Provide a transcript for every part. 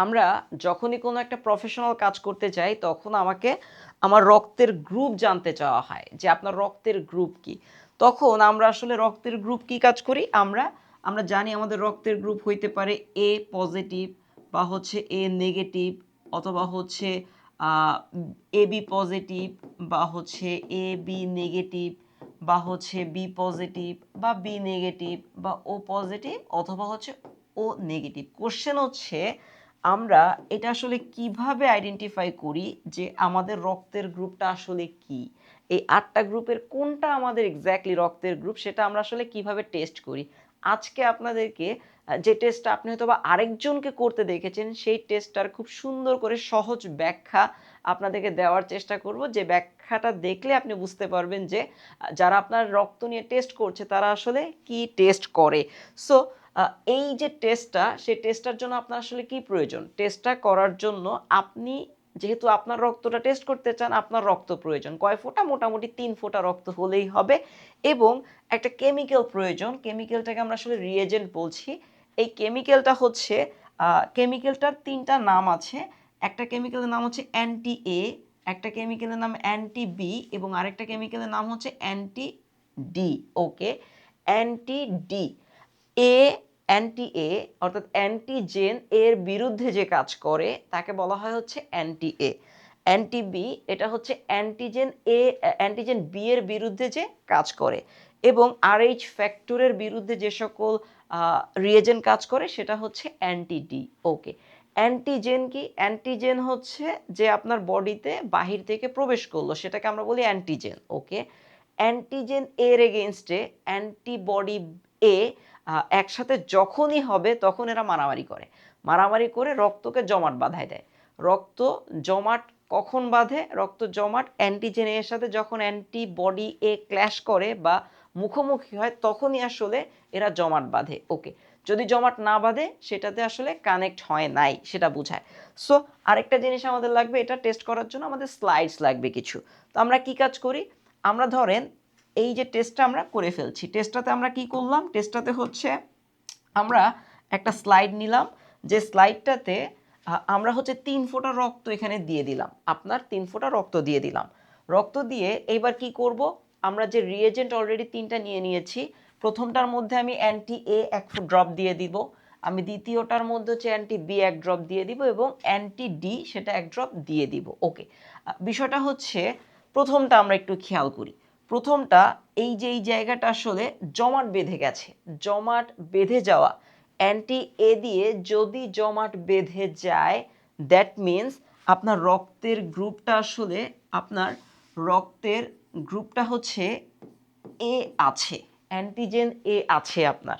আমরা যখনই কোনো একটা প্রফেশনাল কাজ করতে যাই, তখন আমাকে আমার রক্তের গ্রুপ জানতে চাওয়া হয় যে আপনার রক্তের গ্রুপ কি। তখন আমরা আসলে রক্তের গ্রুপ কি কাজ করি? আমরা আমরা জানি আমাদের রক্তের গ্রুপ হইতে পারে এ পজিটিভ বা হচ্ছে এ নেগেটিভ অথবা হচ্ছে এ বি পজিটিভ বা হচ্ছে এ বি নেগেটিভ বা হচ্ছে বি পজিটিভ বা বি নেগেটিভ বা ও পজিটিভ অথবা হচ্ছে ও নেগেটিভ কোশ্চেন হচ্ছে আমরা এটা আসলে কীভাবে আইডেন্টিফাই করি যে আমাদের রক্তের গ্রুপটা আসলে কি? এই আটটা গ্রুপের কোনটা আমাদের এক্স্যাক্টলি রক্তের গ্রুপ সেটা আমরা আসলে কীভাবে টেস্ট করি? আজকে আপনাদেরকে যে টেস্টটা আপনি হয়তো বা আরেকজনকে করতে দেখেছেন, সেই টেস্টটার খুব সুন্দর করে সহজ ব্যাখ্যা আপনাদেরকে দেওয়ার চেষ্টা করব। যে ব্যাখ্যাটা দেখলে আপনি বুঝতে পারবেন যে যারা আপনার রক্ত নিয়ে টেস্ট করছে তারা আসলে কি টেস্ট করে। সো এই যে টেস্টটা সেই টেস্টটার জন্য আপনার আসলে কি প্রয়োজন? টেস্টটা করার জন্য আপনি, যেহেতু আপনার রক্তটা টেস্ট করতে চান, আপনার রক্ত প্রয়োজন। কয় ফোঁটা? মোটামুটি তিন ফোঁটা রক্ত হলেই হবে। এবং একটা কেমিক্যাল প্রয়োজন। কেমিক্যালটাকে আমরা আসলে রিয়েজেন্ট বলছি। এই কেমিক্যালটা হচ্ছে কেমিক্যালটার তিনটা নাম আছে। একটা কেমিক্যালের নাম হচ্ছে অ্যান্টি এ একটা কেমিক্যালের নাম অ্যান্টি বি এবং আরেকটা কেমিক্যালের নাম হচ্ছে anti D okay anti D A anti A অর্থাৎ অ্যান্টিজেন এর বিরুদ্ধে যে কাজ করে, তাকে বলা হয় হচ্ছে অ্যান্টি এ অ্যান্টি বি এটা হচ্ছে অ্যান্টিজেন এ অ্যান্টিজেন বি এর বিরুদ্ধে যে কাজ করে এবং আরএইচ ফ্যাক্টরের বিরুদ্ধে যে সকল রিয়েজেন কাজ করে, সেটা হচ্ছে অ্যান্টি ডি ওকে অ্যান্টিজেন কি? অ্যান্টিজেন হচ্ছে যে আপনার বডিতে বাহির থেকে প্রবেশ করল, সেটাকে আমরা বলি অ্যান্টিজেন ওকে অ্যান্টিজেন এর এগেনস্টে অ্যান্টিবডি এ একসাথে যখনই হবে তখন এরা মারামারি করে। মারামারি করে রক্তকে জমাট বাঁধায় দেয়। রক্ত জমাট কখন বাঁধে? রক্ত জমাট অ্যান্টিজেনের সাথে যখন অ্যান্টিবডি এ ক্ল্যাশ করে বা মুখোমুখি হয় তখনই আসলে এরা জমাট বাঁধে। ওকে যদি জমাট না বাঁধে সেটাতে আসলে কানেক্ট হয় নাই সেটা বোঝায়। সো আরেকটা জিনিস আমাদের লাগবে এটা টেস্ট করার জন্য আমাদের স্লাইডস লাগবে কিছু। তো আমরা কি কাজ করি? আমরা ধরেন এই যে টেস্টটা আমরা করে ফেলছি টেস্টটাতে আমরা কি করলাম? টেস্টটাতে হচ্ছে আমরা একটা স্লাইড নিলাম, যে স্লাইডটাতে আমরা হচ্ছে তিন ফোঁটা রক্ত এখানে দিয়ে দিলাম, আপনার তিন ফোঁটা রক্ত দিয়ে দিলাম। রক্ত দিয়ে এইবার কি করব? আমরা যে রিয়েজেন্ট অলরেডি তিনটা নিয়ে নিয়েছি, প্রথমটার মধ্যে আমি অ্যান্টি এ এক ড্রপ দিয়ে দিব, আমি দ্বিতীয়টার মধ্যে হচ্ছে অ্যান্টি বি এক ড্রপ দিয়ে দিব এবং অ্যান্টি ডি সেটা এক ড্রপ দিয়ে দিব ওকে বিষয়টা হচ্ছে প্রথমটা আমরা একটু খেয়াল করি। প্রথমটা এই যে এই জায়গাটা আসলে জমাট বেঁধে গেছে, জমাট বেঁধে যাওয়া। অ্যান্টি এ দিয়ে যদি জমাট বেঁধে যায় দ্যাট মিন্স আপনার রক্তের গ্রুপটা আসলে আপনার রক্তের গ্রুপটা হচ্ছে এ আছে অ্যান্টিজেন এ আছে আপনার।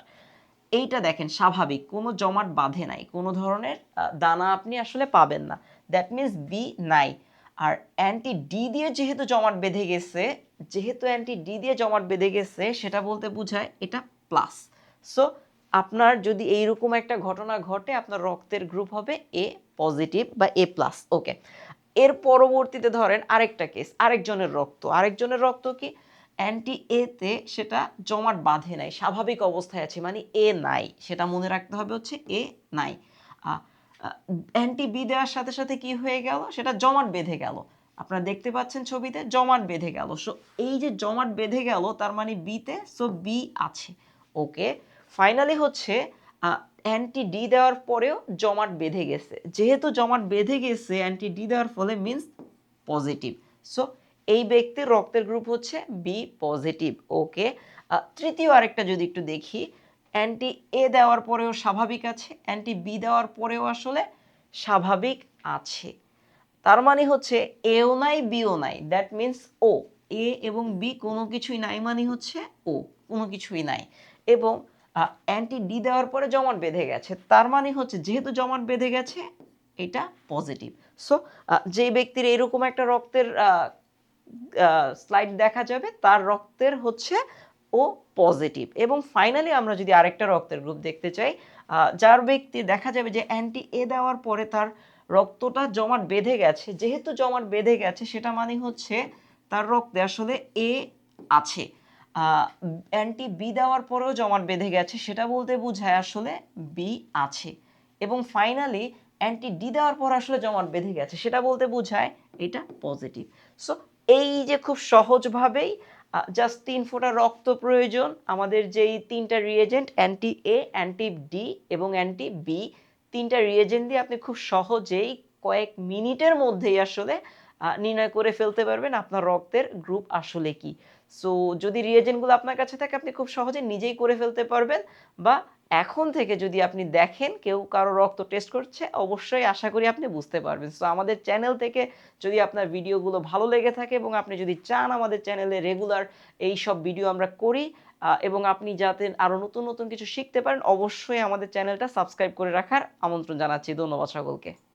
এইটা দেখেন স্বাভাবিক, কোনো জমাট বাঁধে নাই, কোনো ধরনের দানা আপনি আসলে পাবেন না। দ্যাট মিন্স বি নাই। আর অ্যান্টি ডি দিয়ে যেহেতু জমাট বেঁধে গেছে যেহেতু অ্যান্টি ডি দিয়ে জমাট বেঁধে গেছে, সেটা বলতে বোঝায় এটা প্লাস। সো আপনার যদি এইরকম একটা ঘটনা ঘটে, আপনার রক্তের গ্রুপ হবে এ পজিটিভ বা এ প্লাস ওকে এর পরবর্তীতে ধরেন আরেকটা কেস আরেকজনের রক্ত। আরেকজনের রক্ত কি? অ্যান্টি এতে সেটা জমাট বাঁধে নাই, স্বাভাবিক অবস্থায় আছে মানে এ নাই। সেটা মনে রাখতে হবে হচ্ছে এ নাই। অ্যান্টি বি দেওয়ার সাথে সাথে কি হয়ে গেল? সেটা জমাট বেঁধে গেল। আপনারা দেখতে পাচ্ছেন ছবিতে জমাট বেঁধে গেল। সো এই যে জমাট বেঁধে গেল, তার মানে বিতে সো বি আছে। ওকে ফাইনালি হচ্ছে অ্যান্টি ডি দেওয়ার পরেও জমাট বেঁধে গেছে। যেহেতু জমাট বেঁধে গেছে অ্যান্টি ডি দেওয়ার ফলে মিন্স পজিটিভ সো এই ব্যক্তির রক্তের গ্রুপ হচ্ছে বি পজিটিভ ওকে তৃতীয় আরেকটা যদি একটু দেখি অ্যান্টি এ দেওয়ার পরেও স্বাভাবিক আছে অ্যান্টি বি দেওয়ার পরেও আসলে স্বাভাবিক আছে। তার মানে হচ্ছে এও নাই বিও নাই। দ্যাট মিন্স ও। এ এবং বি কোনো কিছুই নাই মানে হচ্ছে ও, কোনো কিছুই নাই। এবং অ্যান্টি ডি দেওয়ার পরে জমাট বেঁধে গেছে। তার মানে হচ্ছে যেহেতু জমাট বেঁধে গেছে, এটা পজিটিভ সো যে ব্যক্তির এরকম একটা রক্তের স্লাইড দেখা যাবে, তার রক্তের হচ্ছে ও পজিটিভ এবং ফাইনালি আমরা যদি আরেকটা রক্তের গ্রুপ দেখতে চাই যার ব্যক্তি দেখা যাবে যে অ্যান্টি এ দেওয়ার পরে তার রক্তটা জমাট বেঁধে গেছে। যেহেতু জমাট বেঁধে গেছে, সেটা মানে হচ্ছে তার রক্তে আসলে এ আছে। অ্যান্টি বি দেওয়ার পরেও জমাট বেঁধে গেছে, সেটা বলতে বোঝায় আসলে বি আছে। এবং ফাইনালি অ্যান্টি ডি দেওয়ার পর আসলে জমাট বেঁধে গেছে, সেটা বলতে বোঝায় এটা পজিটিভ সো এই যে খুব সহজভাবেই জাস্ট তিন ফোঁটা রক্ত প্রয়োজন, আমাদের যেই তিনটা reagent anti A, anti D এবং অ্যান্টি বি তিনটা রিয়েজেন্ট দিয়ে আপনি খুব সহজেই কয়েক মিনিটের মধ্যেই আসলে নির্ণয় করে ফেলতে পারবেন আপনার রক্তের গ্রুপ আসলে কি। সো যদি রিয়েজেন্টগুলো আপনার কাছে থাকে, আপনি খুব সহজে নিজেই করে ফেলতে পারবেন বা এখন থেকে যদি আপনি দেখেন কেউ কারও রক্ত টেস্ট করছে, অবশ্যই আশা করি আপনি বুঝতে পারবেন। সো আমাদের চ্যানেল থেকে যদি আপনার ভিডিওগুলো ভালো লেগে থাকে এবং আপনি যদি চান আমাদের চ্যানেলে রেগুলার এই সব ভিডিও আমরা করি এবং আপনি যাতে আরও নতুন নতুন কিছু শিখতে পারেন, অবশ্যই আমাদের চ্যানেলটা সাবস্ক্রাইব করে রাখার আমন্ত্রণ জানাচ্ছি। ধন্যবাদ সকলকে।